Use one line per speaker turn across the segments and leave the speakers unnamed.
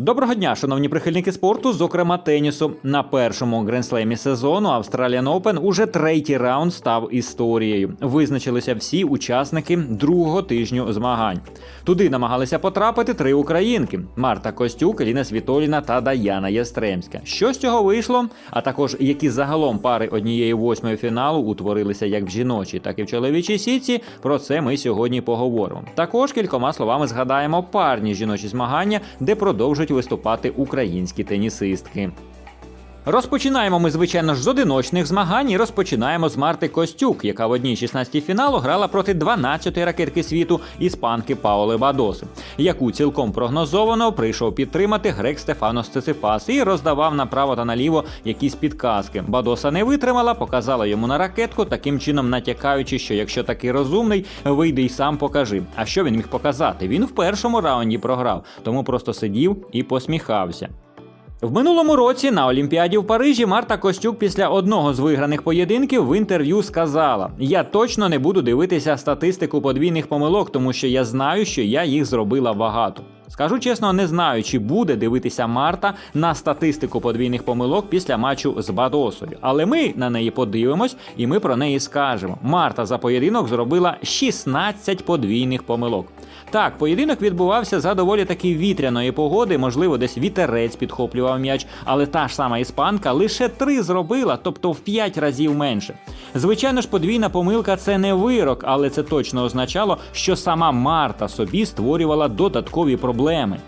Доброго дня, шановні прихильники спорту, зокрема тенісу. На першому гренслемі сезону Australian Open уже третій раунд став історією. Визначилися всі учасники другого тижню змагань. Туди намагалися потрапити три українки: Марта Костюк, Еліна Світоліна та Даяна Ястремська. Що з цього вийшло? А також які загалом пари однієї восьмої фіналу утворилися як в жіночій, так і в чоловічій сітці. Про це ми сьогодні поговоримо. Також кількома словами згадаємо парні жіночі змагання, де продовжують виступати українські тенісистки. Розпочинаємо ми, звичайно ж, з одиночних змагань і розпочинаємо з Марти Костюк, яка в одній 16 фіналу грала проти 12-ї ракетки світу іспанки Паоли Бадоси, яку цілком прогнозовано прийшов підтримати грек Стефанос Цицифас і роздавав направо та наліво якісь підказки. Бадоса не витримала, показала йому на ракетку, таким чином натякаючи, що якщо такий розумний, вийди й сам покажи. А що він міг показати? Він в першому раунді програв, тому просто сидів і посміхався. В минулому році на Олімпіаді в Парижі Марта Костюк після одного з виграних поєдинків в інтерв'ю сказала: Я точно не буду дивитися статистику подвійних помилок, тому що я знаю, що я їх зробила багато. Скажу чесно, не знаю, чи буде дивитися Марта на статистику подвійних помилок після матчу з Бадосою. Але ми на неї подивимось і ми про неї скажемо. Марта за поєдинок зробила 16 подвійних помилок. Так, поєдинок відбувався за доволі таки вітряної погоди, можливо, десь вітерець підхоплював м'яч, але та ж сама іспанка лише три зробила, тобто в п'ять разів менше. Звичайно ж, подвійна помилка це не вирок, але це точно означало, що сама Марта собі створювала додаткові проблеми.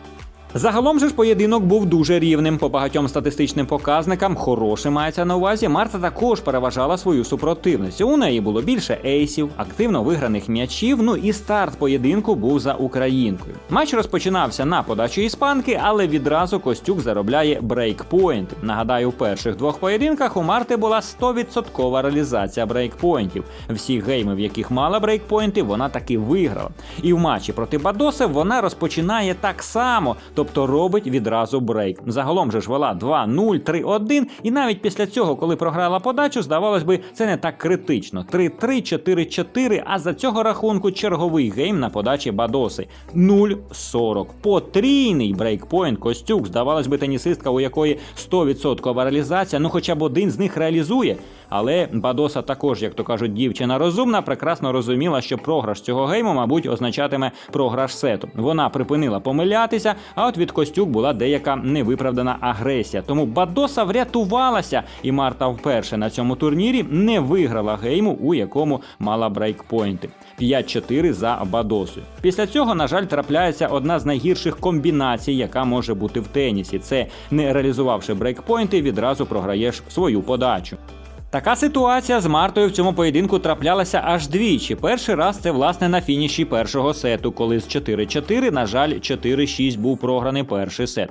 Загалом же ж поєдинок був дуже рівним. По багатьом статистичним показникам хороше мається на увазі. Марта також переважала свою супротивницю. У неї було більше ейсів, активно виграних м'ячів. Ну і старт поєдинку був за українкою. Матч розпочинався на подачу іспанки, але відразу Костюк заробляє брейкпойнт. Нагадаю, в перших двох поєдинках у Марти була 100% реалізація брейкпойнтів. Всі гейми, в яких мала брейкпойнти, вона таки виграла. І в матчі проти Бадоси вона розпочинає так само тобто робить відразу брейк. Загалом же ж вела 2-0, 3-1, і навіть після цього, коли програла подачу, здавалось би, це не так критично. 3-3, 4-4, а за цього рахунку черговий гейм на подачі Бадоси. 0-40. Потрійний брейкпойнт Костюк. Здавалось би, тенісистка, у якої 100% реалізація, ну хоча б один з них реалізує. Але Бадоса також, як то кажуть, дівчина розумна, прекрасно розуміла, що програш цього гейму, мабуть, означатиме програш сету. Вона припинила помилятися, а от від Костюк була деяка невиправдана агресія. Тому Бадоса врятувалася, і Марта вперше на цьому турнірі не виграла гейму, у якому мала брейкпойнти. 5-4 за Бадосою. Після цього, на жаль, трапляється одна з найгірших комбінацій, яка може бути в тенісі. Це не реалізувавши брейкпойнти, відразу програєш свою подачу. Така ситуація з Мартою в цьому поєдинку траплялася аж двічі. Перший раз це власне на фініші першого сету, коли з 4-4, на жаль, 4-6 був програний перший сет.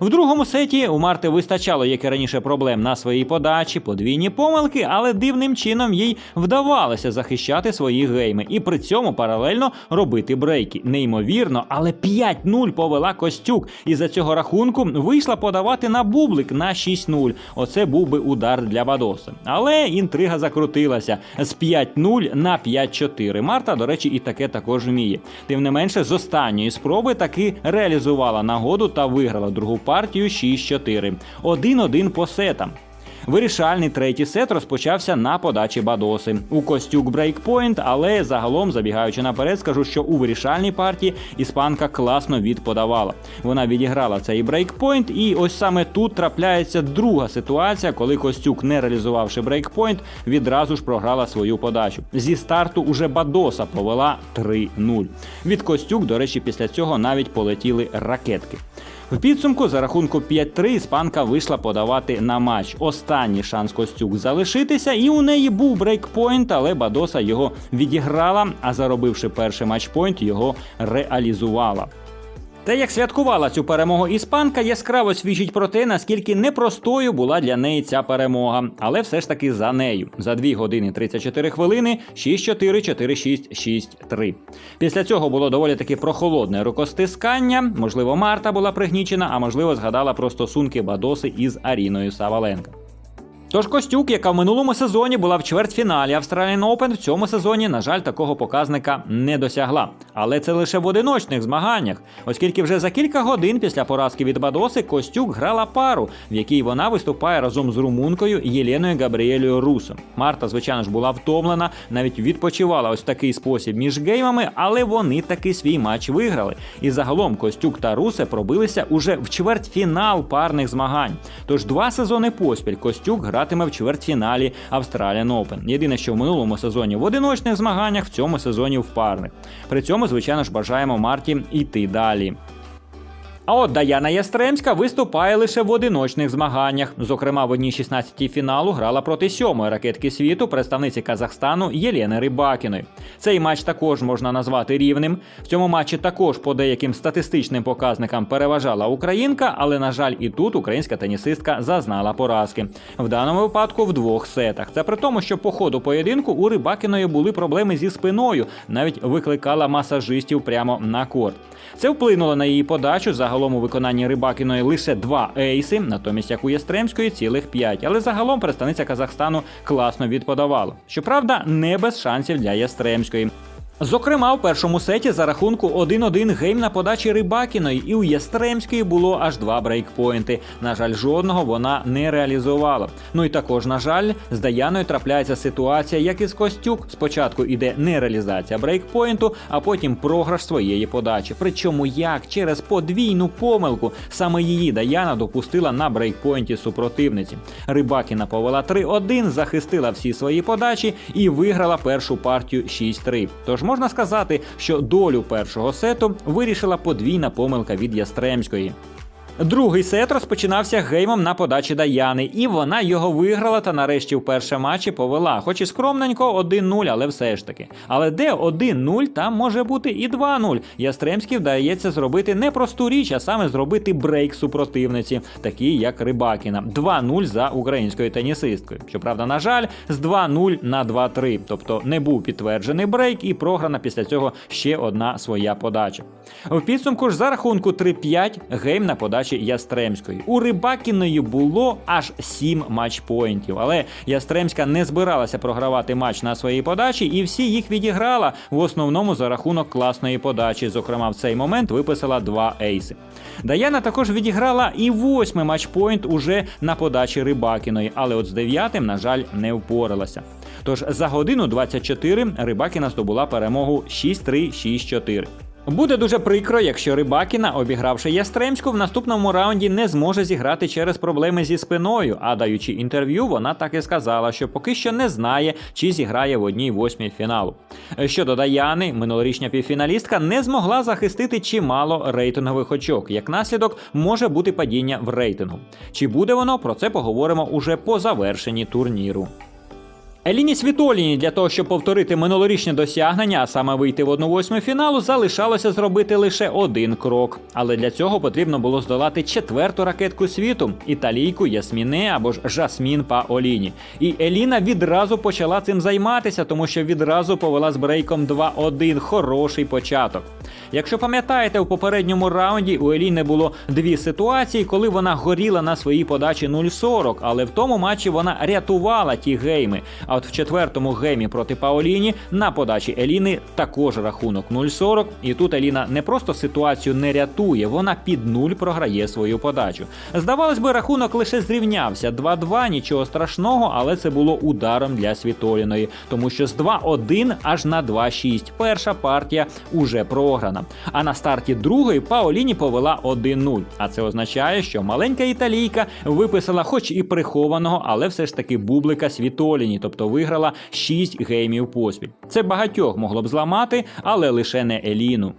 В другому сеті у Марти вистачало, як і раніше, проблем на своїй подачі, подвійні помилки, але дивним чином їй вдавалося захищати свої гейми і при цьому паралельно робити брейки. Неймовірно, але 5-0 повела Костюк, і за цього рахунку вийшла подавати на бублик на 6-0. Оце був би удар для Бадоса. Але інтрига закрутилася з 5-0 на 5-4. Марта, до речі, і таке також вміє. Тим не менше, з останньої спроби таки реалізувала нагоду та виграла другу партію 6-4. 1-1 по сетам. Вирішальний третій сет розпочався на подачі Бадоси. У Костюк брейкпойнт, але загалом, забігаючи наперед, скажу, що у вирішальній партії іспанка класно відподавала. Вона відіграла цей брейкпойнт, і ось саме тут трапляється друга ситуація, коли Костюк, не реалізувавши брейкпойнт, відразу ж програла свою подачу. Зі старту уже Бадоса повела 3-0. Від Костюк, до речі, після цього навіть полетіли ракетки. В підсумку за рахунку 5-3 іспанка вийшла подавати на матч. Останній шанс Костюк залишитися, і у неї був брейкпойнт, але Бадоса його відіграла, а заробивши перший матчпойнт, його реалізувала. Те, як святкувала цю перемогу іспанка, яскраво свідчить про те, наскільки непростою була для неї ця перемога, але все ж таки за нею. За 2 години 34 хвилини 6-4, 4-6, 6-3. Після цього було доволі таки прохолодне рукостискання. Можливо, Марта була пригнічена, а можливо, згадала про стосунки Бадоси із Аріною Саваленко. Тож Костюк, яка в минулому сезоні була в чвертьфіналі Australian Open, в цьому сезоні, на жаль, такого показника не досягла. Але це лише в одиночних змаганнях, оскільки вже за кілька годин після поразки від Бадоси Костюк грала пару, в якій вона виступає разом з румункою Єленою Габріелею Русом. Марта, звичайно ж, була втомлена, навіть відпочивала ось такий спосіб між геймами, але вони таки свій матч виграли. І загалом Костюк та Русе пробилися уже в чвертьфінал парних змагань. Тож два сезони поспіль Костюк гратиме в чвертьфіналі Australian Open. Єдине, що в минулому сезоні в одиночних змаганнях, в цьому сезоні в парних. При цьому, звичайно ж, бажаємо Марті йти далі. А от Даяна Ястремська виступає лише в одиночних змаганнях. Зокрема, в одній 16 фіналу грала проти сьомої ракетки світу, представниці Казахстану Єлени Рибакіної. Цей матч також можна назвати рівним. В цьому матчі також по деяким статистичним показникам переважала українка, але на жаль, і тут українська тенісистка зазнала поразки. В даному випадку в двох сетах. Це при тому, що по ходу поєдинку у Рибакіної були проблеми зі спиною, навіть викликала масажистів прямо на корт. Це вплинуло на її подачу. Загалом у виконанні Рибакіної лише два ейси, натомість як у Ястремської цілих п'ять. Але загалом представниця Казахстану класно відподавала. Щоправда, не без шансів для Ястремської. Зокрема, в першому сеті за рахунку 1-1 гейм на подачі Рибакіної, і у Ястремської було аж два брейкпойнти. На жаль, жодного вона не реалізувала. Ну і також, на жаль, з Даяною трапляється ситуація, як і з Костюк. Спочатку іде нереалізація брейкпойнту, а потім програш своєї подачі. Причому як через подвійну помилку саме її Даяна допустила на брейкпойнті супротивниці. Рибакіна повела 3-1, захистила всі свої подачі і виграла першу партію 6-3. Тож можна сказати, що долю першого сету вирішила подвійна помилка від Ястремської. Другий сет розпочинався геймом на подачі Даяни, і вона його виграла та нарешті в першому матчі повела. Хоч і скромненько 1-0, але все ж таки. Але де 1-0, там може бути і 2-0. Ястремській вдається зробити не просту річ, а саме зробити брейк супротивниці, такі як Рибакіна. 2-0 за українською тенісисткою. Щоправда, на жаль, з 2-0 на 2-3. Тобто не був підтверджений брейк і програна після цього ще одна своя подача. В підсумку ж за рахунку 3-5 гейм на подачі Ястремської. У Рибакіної було аж 7 матчпоінтів, але Ястремська не збиралася програвати матч на своїй подачі, і всі їх відіграла в основному за рахунок класної подачі. Зокрема, в цей момент виписала два ейси. Даяна також відіграла і восьмий матчпоінт уже на подачі Рибакіної, але от з дев'ятим, на жаль, не впоралася. Тож за годину 24 Рибакіна здобула перемогу 6-3-6-4. Буде дуже прикро, якщо Рибакіна, обігравши Ястремську, в наступному раунді не зможе зіграти через проблеми зі спиною. А даючи інтерв'ю, вона так і сказала, що поки що не знає, чи зіграє в одній восьмій фіналу. Щодо Даяни, минулорічня півфіналістка не змогла захистити чимало рейтингових очок. Як наслідок, може бути падіння в рейтингу. Чи буде воно? Про це поговоримо уже по завершенні турніру. Еліні Світоліні для того, щоб повторити минулорічне досягнення, а саме вийти в 1-8 фіналу, залишалося зробити лише один крок. Але для цього потрібно було здолати четверту ракетку світу італійку Ясміне або ж Жасмін Паоліні. І Еліна відразу почала цим займатися, тому що відразу повела з брейком 2-1. Хороший початок. Якщо пам'ятаєте, у попередньому раунді у Еліни було дві ситуації, коли вона горіла на своїй подачі 0-40, але в тому матчі вона рятувала ті гейми. А от в четвертому геймі проти Паоліні на подачі Еліни також рахунок 0-40. І тут Еліна не просто ситуацію не рятує, вона під нуль програє свою подачу. Здавалось би, рахунок лише зрівнявся 2-2, нічого страшного, але це було ударом для Світоліної, тому що з 2-1 аж на 2-6. Перша партія уже програна. А на старті другої Паоліні повела 1-0. А це означає, що маленька італійка виписала, хоч і прихованого, але все ж таки бублика Світоліні, тобто виграла 6 геймів поспіль. Це багатьох могло б зламати, але лише не Еліну.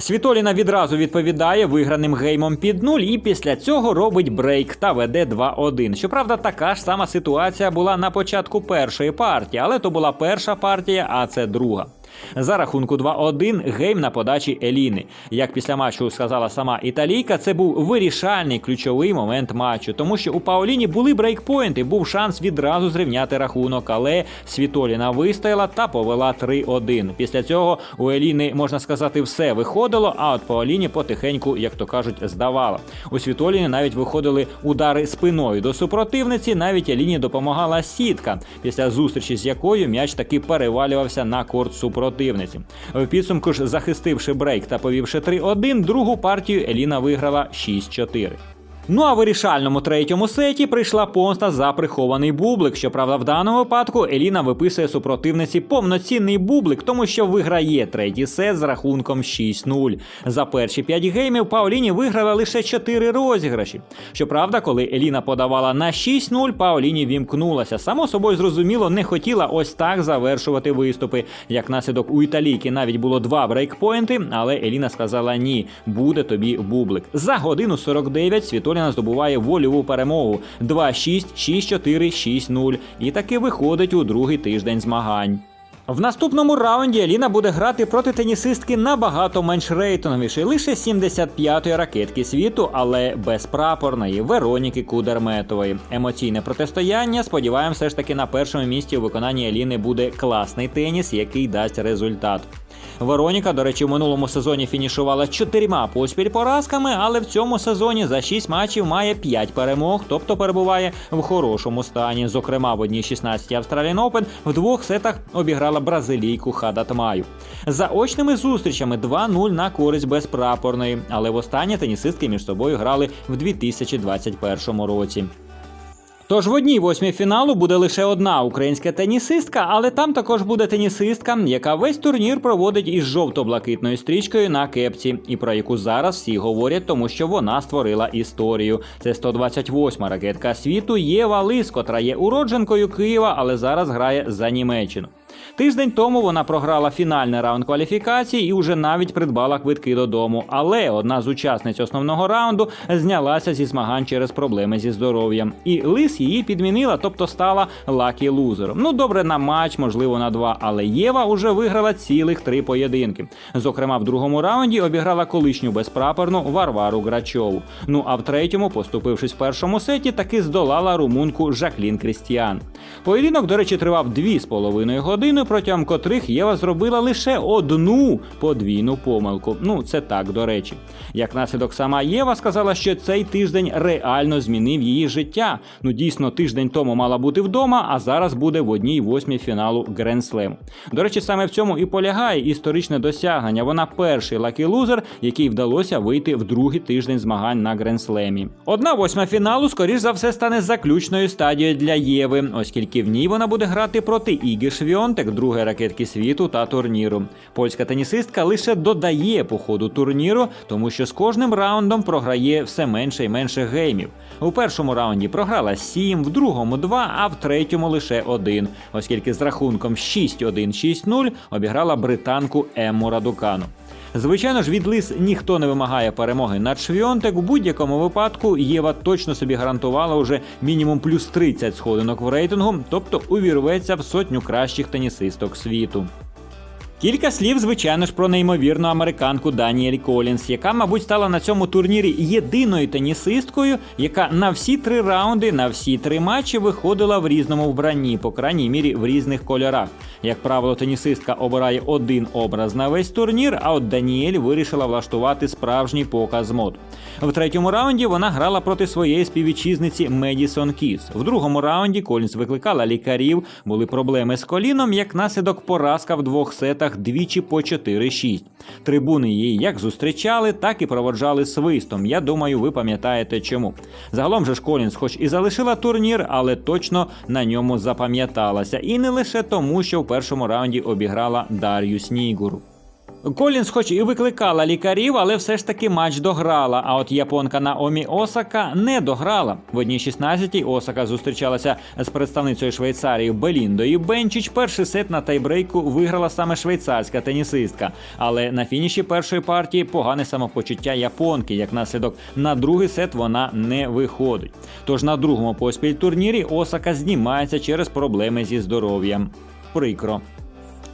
Світоліна відразу відповідає виграним геймом під нуль, і після цього робить брейк та веде 2-1. Щоправда, така ж сама ситуація була на початку першої партії, але то була перша партія, а це друга. За рахунку 2-1 гейм на подачі Еліни. Як після матчу сказала сама італійка, це був вирішальний ключовий момент матчу, тому що у Паоліні були брейкпоінти, був шанс відразу зрівняти рахунок, але Світоліна вистояла та повела 3-1. Після цього у Еліни, можна сказати, все виходило, а от Паоліні потихеньку, як то кажуть, здавала. У Світоліні навіть виходили удари спиною до супротивниці, навіть Еліні допомагала сітка, після зустрічі з якою м'яч таки перевалювався на корт супротивниці. В підсумку ж, захистивши брейк та повівши 3-1, другу партію Еліна виграла 6-4. Ну а в вирішальному третьому сеті прийшла помста за прихований бублик. Щоправда, в даному випадку Еліна виписує супротивниці повноцінний бублик, тому що виграє третій сет з рахунком 6-0. За перші 5 геймів Паоліні виграла лише 4 розіграші. Щоправда, коли Еліна подавала на 6-0, Паоліні вімкнулася. Само собою зрозуміло, не хотіла ось так завершувати виступи. Як наслідок у італійки навіть було два брейкпоінти, але Еліна сказала ні, буде тобі бублик. За годину 49 Світоліна здобуває вольову перемогу 2-6, 6-4, 6-0 і таки виходить у другий тиждень змагань. В наступному раунді Аліна буде грати проти тенісистки набагато менш рейтинговішої, лише 75-ї ракетки світу, але безпрапорної Вероніки Кудерметової. Емоційне протистояння. Сподіваємося, все ж таки на першому місці у виконанні Аліни буде класний теніс, який дасть результат. Вероніка, до речі, в минулому сезоні фінішувала чотирма поспіль поразками, але в цьому сезоні за 6 матчів має 5 перемог, тобто перебуває в хорошому стані. Зокрема, в одній 16 Australian Open в двох сетах обіграла бразилійку Хадатмаю. За очними зустрічами 2-0 на користь безпрапорної, але востаннє тенісистки між собою грали в 2021 році. Тож в одній восьмій фіналу буде лише одна українська тенісистка, але там також буде тенісистка, яка весь турнір проводить із жовто-блакитною стрічкою на кепці, і про яку зараз всі говорять, тому що вона створила історію. Це 128-ма ракетка світу Єва Лис, котра є уродженкою Києва, але зараз грає за Німеччину. Тиждень тому вона програла фінальний раунд кваліфікації і вже навіть придбала квитки додому. Але одна з учасниць основного раунду знялася зі змагань через проблеми зі здоров'ям. І лис її підмінила, тобто стала лакі лузером. Ну добре, на матч, можливо, на два. Але Єва уже виграла цілих три поєдинки. Зокрема, в другому раунді обіграла колишню безпрапорну Варвару Грачову. Ну а в третьому, поступившись в першому сеті, таки здолала румунку Жаклін Крістіан. Поєдинок, до речі, тривав дві з половиною години, протягом котрих Єва зробила лише одну подвійну помилку. Ну, це так, до речі. Як наслідок сама Єва сказала, що цей тиждень реально змінив її життя. Ну, дійсно, тиждень тому мала бути вдома, а зараз буде в одній восьмій фіналу Гренслем. До речі, саме в цьому і полягає історичне досягнення. Вона перший лакі-лузер, який вдалося вийти в другий тиждень змагань на Гренслемі. Одна восьма фіналу, скоріш за все, стане заключною стадією для Єви, оскільки в ній вона буде грати проти Іги Швіонтек, другої ракетки світу та турніру. Польська тенісистка лише додає по ходу турніру, тому що з кожним раундом програє все менше і менше геймів. У першому раунді програла 7, в другому 2, а в третьому лише 1, оскільки з рахунком 6-1-6-0 обіграла британку Емму Радукану. Звичайно ж, від лис ніхто не вимагає перемоги над Швіонтек. У будь-якому випадку Єва точно собі гарантувала уже мінімум плюс 30 сходинок в рейтингу, тобто увірветься в сотню кращих тенісисток світу. Кілька слів, звичайно ж, про неймовірну американку Даніель Колінс, яка, мабуть, стала на цьому турнірі єдиною тенісисткою, яка на всі три раунди, на всі три матчі виходила в різному вбранні, по крайній мірі в різних кольорах. Як правило, тенісистка обирає один образ на весь турнір, а от Даніель вирішила влаштувати справжній показ мод. В третьому раунді вона грала проти своєї співвітчизниці Медісон Кіс. В другому раунді Колінс викликала лікарів, були проблеми з коліном, як наслідок поразка в двох сетах двічі по 4-6. Трибуни її як зустрічали, так і проводжали свистом. Я думаю, ви пам'ятаєте чому. Загалом же ж Колінс, хоч і залишила турнір, але точно на ньому запам'яталася. І не лише тому, що в першому раунді обіграла Дар'ю Снігуру. Колінс, хоч і викликала лікарів, але все ж таки матч дограла. А от японка Наомі Осака не дограла. В одній 16-й Осака зустрічалася з представницею Швейцарії Беліндою Бенчич. Перший сет на тайбрейку виграла саме швейцарська тенісистка. Але на фініші першої партії погане самопочуття японки. Як наслідок на другий сет вона не виходить. Тож на другому поспіль турнірі Осака знімається через проблеми зі здоров'ям. Прикро.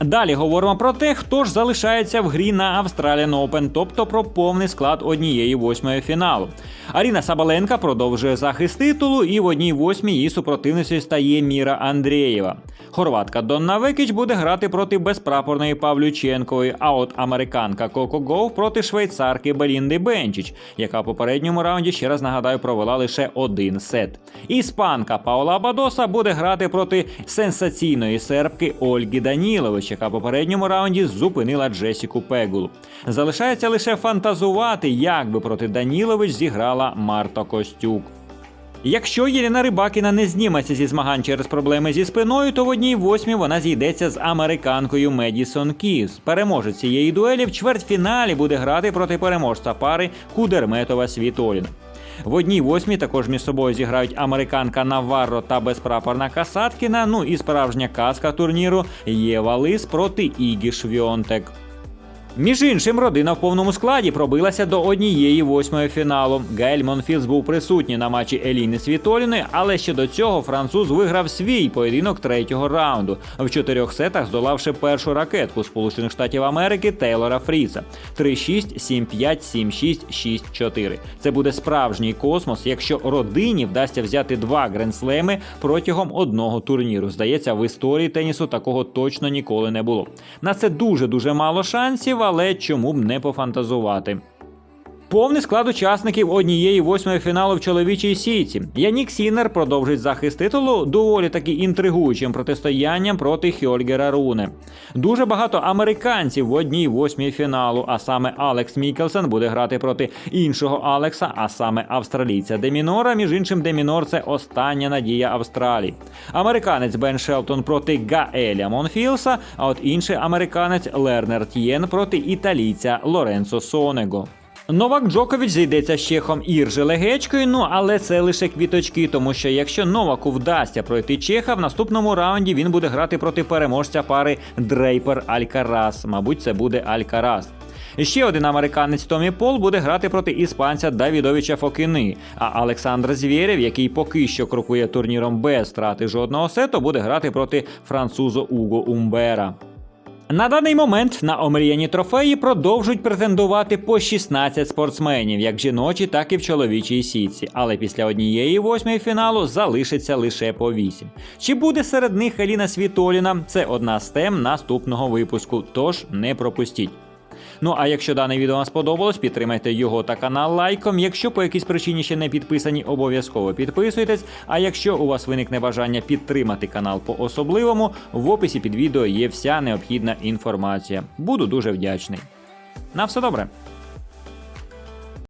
Далі говоримо про те, хто ж залишається в грі на Australian Open, тобто про повний склад однієї восьмої фіналу. Аріна Сабаленка продовжує захист титулу, і в одній восьмій її супротивницею стає Міра Андрієва. Хорватка Донна Векіч буде грати проти безпрапорної Павлюченкової, а от американка Коко Гоу проти швейцарки Белінди Бенчич, яка в попередньому раунді ще раз нагадаю провела лише один сет. Іспанка Паула Бадоса буде грати проти сенсаційної сербки Ольги Данілович, яка в попередньому раунді зупинила Джесіку Пегулу. Залишається лише фантазувати, як би проти Данілович зіграла Марта Костюк. Якщо Єліна Рибакіна не зніметься зі змагань через проблеми зі спиною, то в одній восьмій вона зійдеться з американкою Медісон Кіз. Переможець цієї дуелі в чвертьфіналі буде грати проти переможця пари Кудерметова Світолін. В одній восьмій також між собою зіграють американка Наварро та безпрапорна Касаткіна. Ну і справжня казка турніру Єва Лис проти Ігі Швьонтек. Між іншим, родина в повному складі пробилася до однієї восьмої фіналу. Гаель Монфілс був присутній на матчі Еліни Світоліної, але ще до цього француз виграв свій поєдинок третього раунду, в чотирьох сетах здолавши першу ракетку Сполучених Штатів Америки Тейлора Фріса 3-6, 7-5, 7-6, 6-4. Це буде справжній космос, якщо родині вдасться взяти два гренслеми протягом одного турніру. Здається, в історії тенісу такого точно ніколи не було. На це дуже дуже мало шансів але чому б не пофантазувати. Повний склад учасників однієї восьмої фіналу в чоловічій сійці. Янік Сінер продовжить захист титулу доволі таки інтригуючим протистоянням проти Хьольгера Руне. Дуже багато американців в одній восьмій фіналу, а саме Алекс Мікелсен буде грати проти іншого Алекса, а саме австралійця Демінора. Між іншим, Демінор це остання надія Австралії. Американець Бен Шелтон проти Гаеля Монфілса, а от інший американець Лернер Т'єн проти італійця Лоренцо Сонего. Новак Джокович зійдеться з чехом Іржи Легечкою, ну але це лише квіточки, тому що якщо Новаку вдасться пройти Чеха, в наступному раунді він буде грати проти переможця пари Дрейпер Алькарас. Мабуть, це буде Алькарас. Ще один американець Томі Пол буде грати проти іспанця Давідовича Фокини. А Олександр Звєрєв, який поки що крокує турніром без страти жодного сету, буде грати проти француза Уго Умбера. На даний момент на омріяні трофеї продовжують претендувати по 16 спортсменів, як в жіночій, так і в чоловічій сітці. Але після однієї восьмої фіналу залишиться лише по 8. Чи буде серед них Еліна Світоліна? Це одна з тем наступного випуску, тож не пропустіть. Ну а якщо дане відео вам сподобалось, підтримайте його та канал лайком. Якщо по якійсь причині ще не підписані, обов'язково підписуйтесь. А якщо у вас виникне бажання підтримати канал по особливому, в описі під відео є вся необхідна інформація. Буду дуже вдячний. На все добре.